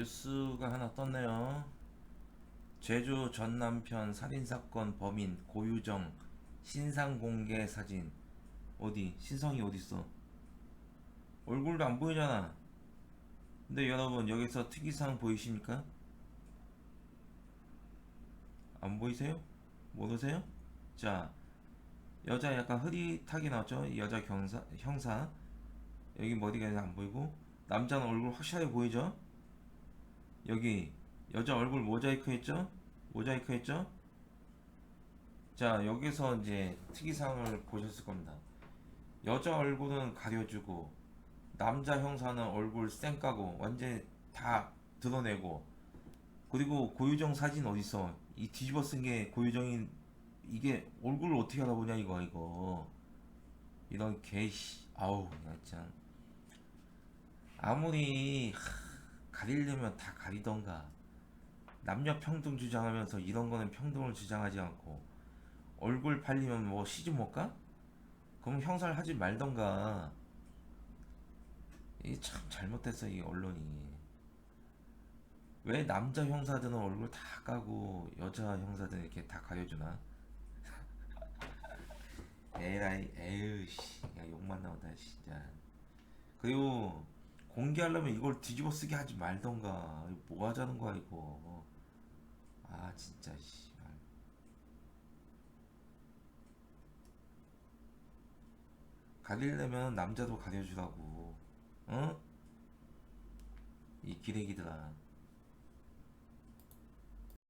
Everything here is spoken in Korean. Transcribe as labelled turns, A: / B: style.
A: 뉴스가 하나 떴네요. 제주 전 남편 살인사건 범인 고유정 신상 공개 사진 어디 신성이 어딨어? 얼굴도 안 보이잖아. 근데 여러분 여기서 특이사항 보이십니까? 안 보이세요? 모르세요? 자 여자 약간 흐릿하게 나왔죠? 이 여자 경사, 형사 여기 머리가 안 보이고 남자는 얼굴 확실하게 보이죠? 여기 여자 얼굴 모자이크 했죠? 모자이크 했죠? 자 여기서 이제 특이사항을 보셨을 겁니다. 여자 얼굴은 가려주고 남자 형사는 얼굴 쌩 까고 완전 다 드러내고. 그리고 고유정 사진 어딨어? 이 뒤집어 쓴 게 고유정인 이게 얼굴을 어떻게 알아보냐 이거 이거. 이런 개씨. 아우 나 참. 아무리 하, 가리려면 다 가리던가. 남녀 평등 주장하면서 이런 거는 평등을 주장하지 않고 얼굴 팔리면 뭐 시집 못 가? 그럼 형사를 하지 말던가. 이참 잘못됐어 이 언론이. 왜 남자 형사들은 얼굴 다 까고 여자 형사들은 이렇게 다 가려주나? 에라이 에휴 씨야 욕만 나온다 진짜. 그리고 공개하려면 이걸 뒤집어 쓰게 하지 말던가. 뭐 하자는 거야 이거. 아 진짜 씨. 가리려면 남자도 가려주라고. 어? 이 기레기들아